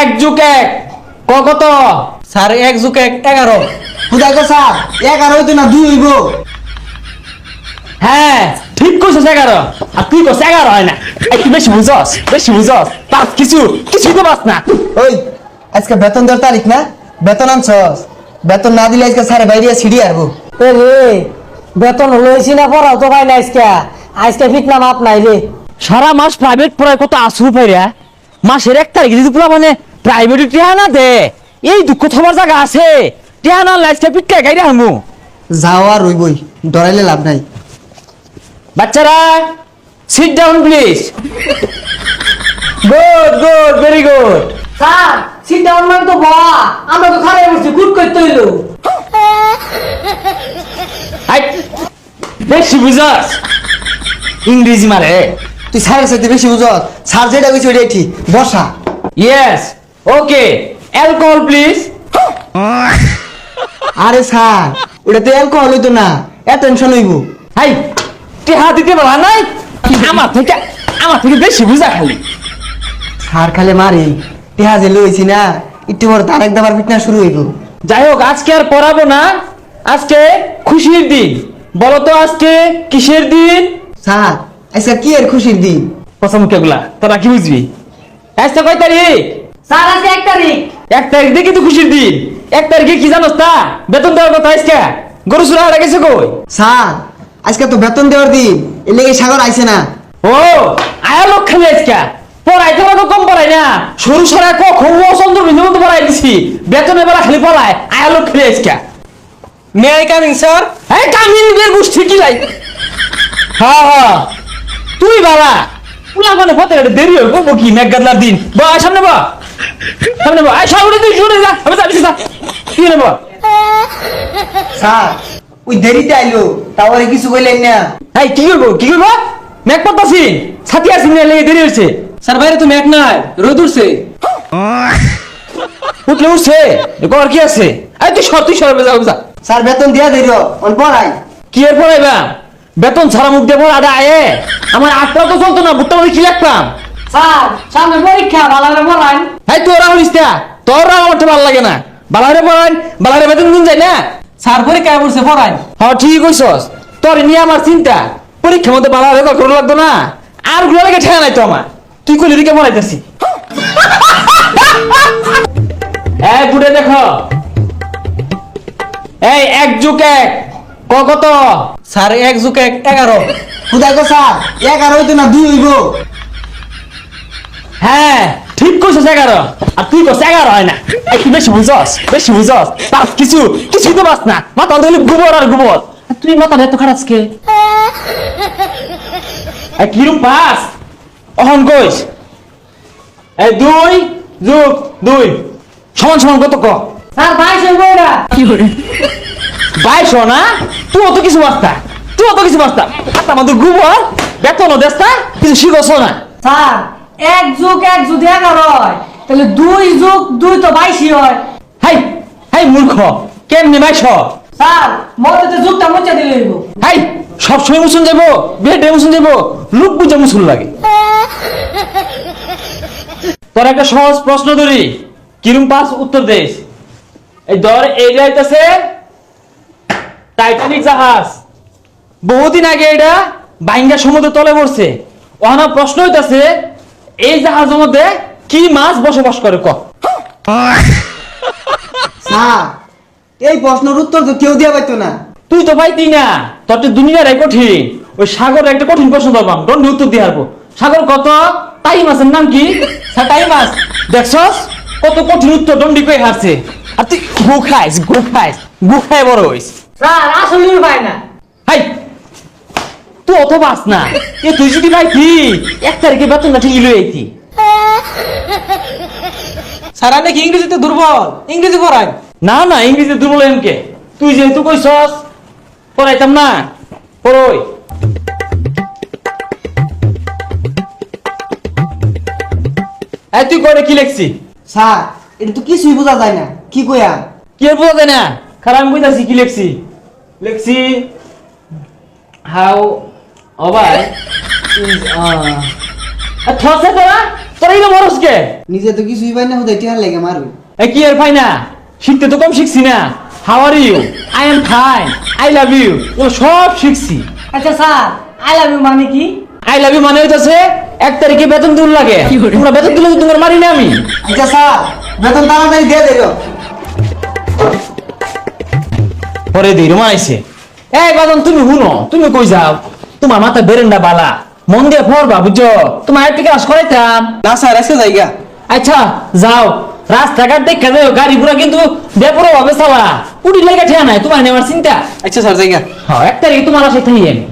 এক যুগ এক। ক কত? স্যার এক যুগ এক এগারো। খুদাই গো স্যার এগারো হইতো না দুই হইব। হ্যাঁ ঠিক কইছস এগারো। আর তুই কস এগারো হয় না। তুই বেশি বুঝস বেশি বুঝস। পাস কিছু কিছু তো পাস না। ওই আজকে বেতন দেওয়ার তারিখ না? বেতন আনছস? বেতন না দিলে আজকে স্যার বাইরে সিঁড়ি আরবো। এ রে বেতন লইছি না পড়াও তো ভাই না আজকে। আজকে ফিট না মাপ নাই রে। সারা মাস প্রাইভেট পড়ায় কত আসু পাইরা। মাসের এক তারিখ যদি পুরা মানে প্রাইভেট টিহা না দে। এই দুঃখ থবার জায়গা আছে। টিহা না লাইসটা পিটকে গাইরে হামু। যাও আর রইবই ডরাইলে লাভ নাই। বাচ্চারা sit down please good good very good sir sit down মানে তো বয়া আমরা তো খারাপ বসছি গুড করতে হইল আই বেশি বুঝাস। ইংরেজি মারে। তুই স্যারের সাথে বেশি বুঝত স্যার যেটা কইছে ওইটাই ঠিক। বসা। ইয়েস ওকে অ্যালকোহল প্লিজ আরে স্যার ওটা তো অ্যালকোহল হইতো না। অ্যাটেনশন হইব। হাই টিহা দিতে পারা নাই? আমার থেকে আমার থেকে বেশি বুঝা খালি। স্যার খালে মারি যে লইছি না একটু বড় তার একদম আর ফিটনেস শুরু হইব। যাই হোক আজকে আর পড়াবো না। আজকে খুশির দিন। বলো তো আজকে কিসের দিন? স্যার আজকে কি এর খুশির দিন? পছামুখে গুলা তোরা কি বুঝবি? আজকে কয় তারিখ? স্যার আজকে এক তারিখ। এক তারিখ দেখি তো খুশির দিন। এক তারিখে কি জানোস তা? বেতন দেওয়ার কথা আজকে। গরু সুরা হারা গেছে কই? স্যার আজকে তো বেতন দেওয়ার দিন। এর লেগে সাগর আইছে না। ও আয়া লোক খালি আজকে। পড়াই তোরা তো কম পড়াই না। সরু সরা কখন ও চন্দ্র বিন্দু মতো পড়াই দিছি। বেতনের বেলা খালি পড়ায় আয়া লোক খালি আজকে। মে আই কামিং স্যার এই কামিন বের গোষ্ঠী কি লাই? হ্যাঁ হ্যাঁ তুই বাবা। পুলা মানে ফতে দেরি হয়ে করব কি মেঘ গাদলার দিন। বা সামনে বা। সামনে বা আয় সামনে তুই শুনে যা আমি যাবি যা কি নেব স্যার ওই দেরিতে আইলো তারপরে কিছু কইলেন না এই কি করব কি করব মেঘ পড়তাছি ছাতি আসি না লেগে দেরি হয়েছে স্যার বাইরে তো মেঘ নাই রোদ উঠছে উঠলে উঠছে কর কি আছে এই তুই সর তুই সর যাও যা স্যার বেতন দিয়া দিল অন পড়াই কি এর পড়াইবা বেতন ছাড়া মুখ দিয়ে পড়া আয়ে আমার আটটা তো চলতো না বুটটা মধ্যে কি লাগতাম স্যার সামনে পরীক্ষা ভালো করে পড়ান। এই তোরা হলিস তোরা আমার তো ভালো লাগে না। বালারে পড়ান বালারে বেতন দিন যায় না। স্যার পরীক্ষা পড়ছে পড়ান। হ্যাঁ ঠিক কইছস। তোর নিয়ে আমার চিন্তা পরীক্ষার মধ্যে বালারে তো করো লাগতো না। আরগুলো লাগে ঠেয়া নাই তো আমার। তুই কইলি দিকে পড়াইতেছি এই বুড়ে দেখো। এই এক যুগ এক ক কত? স্যার এক যুগ এক এগারো। খুদাই গো স্যার এগারো হইতো না দুই হইব। হ্যাঁ ঠিক কইছস এগারো। আর তুই কস এগারো হয় না। তুই বেশি বুঝস বেশি বুঝস পাস কিছু কিছু তো পাস না। মাথা ধরে গোবর আর গোবর। তুই মাথা এত খারাপ কে? কিরম পাস অহন কইস। এই দুই যুগ দুই। সমান সমান কত ক? স্যার বাইশ হইব এটা। বাইশ না? তুই অত কিছু বাস্তা তুই অত কিছু বাস্তা হাত আমাদের গোবর বেতনও দেস্তা কিছু শিখছ না। স্যার এক যুগ এক যদি এগারো হয়। তাহলে দুই যুগ দুই তো বাইশই হয়। হাই হাই মূর্খ কেমনি বাইশ? স্যার মধ্যে তো যুগটা মুছে দিলে হইব। হাই সব সময় মুসুন যাব বেটে মুসুন যাব লোক বুঝে মুসুন লাগে। তোর একটা সহজ প্রশ্ন ধরি। কিরম পাস উত্তর দেশ এই ধর এই যাইতেছে টাইটানিক জাহাজ। বহুদিন আগে এটা বাইঙ্গা সমুদ্র তলে পড়ছে ওখানে প্রশ্ন হইতাছে এই জাহাজের মধ্যে কি মাছ বসবাস করে ক? স্যার এই প্রশ্নের উত্তর তো কেউ দিয়া পাইতো না। তুই তো পাইতি না। তোর তো দুনিয়ার কঠিন ওই সাগরের একটা কঠিন প্রশ্ন ধরবাম দণ্ডি উত্তর দিয়ে হারবো। সাগর কত? তাই মাছের নাম কি? স্যার তাই মাছ। দেখছস? কত কঠিন উত্তর দণ্ডি কই হারছে। আর তুই গু খাইস গু খাইস গু খাই বড় হইস। স্যার আসলে না। হাই! তুই অত বাস না এ তুই যদি পাইতি এক তারিখে বেতনটা ঠিকই লই আইতি স্যার আপনি কি ইংরেজিতে দুর্বল ইংরেজি পড়ান না না ইংরেজি দুর্বল এমকে তুই যেহেতু কইছস পড়াইতাম না পড়ই এই তুই করে কি লেখছি স্যার এটা তো কিছুই বোঝা যায় না কি কইয়া কি আর বোঝা যায় না খারাপ বুঝাছি কি লেখছি লেখছি হাউ অবাই ইজ থসে তোরা? তোরা এই মরস কে? নিজে তো কিছুই পাই না হুদাই টিহার লাগে মারবে এ কি আর ফাই না? শিখতে তো কম শিখছি না। How are you I am fine I love you ও সব শিখছি। আচ্ছা স্যার আই লাভ ইউ মানে কি? আই লাভ ইউ মানে হইতাছে এক তারিখে বেতন দিন লাগে। তোমরা বেতন দিলে তো তোমার মারি না আমি। আচ্ছা স্যার বেতন তাড়াতাড়ি দিয়ে দিও পরে দিই রুমা আইছে এই বাদন তুমি হুনো তুমি কই যাও? তোমার মাথা বেরেন্ডা বালা। মন দিয়ে পড়বা বুঝছ? তোমার একটি ক্লাস করাইতাম। না স্যার আজকে জায়গা আচ্ছা যাও। রাস্তাঘাট দেখা যায় গাড়ি পুরা কিন্তু বেপরো ভাবে চালা উড়ি লেগে ঠেয়া নাই তোমার নেওয়ার চিন্তা? আচ্ছা স্যার জায়গা হ্যাঁ এক তারিখে তোমার আসে থাকি আমি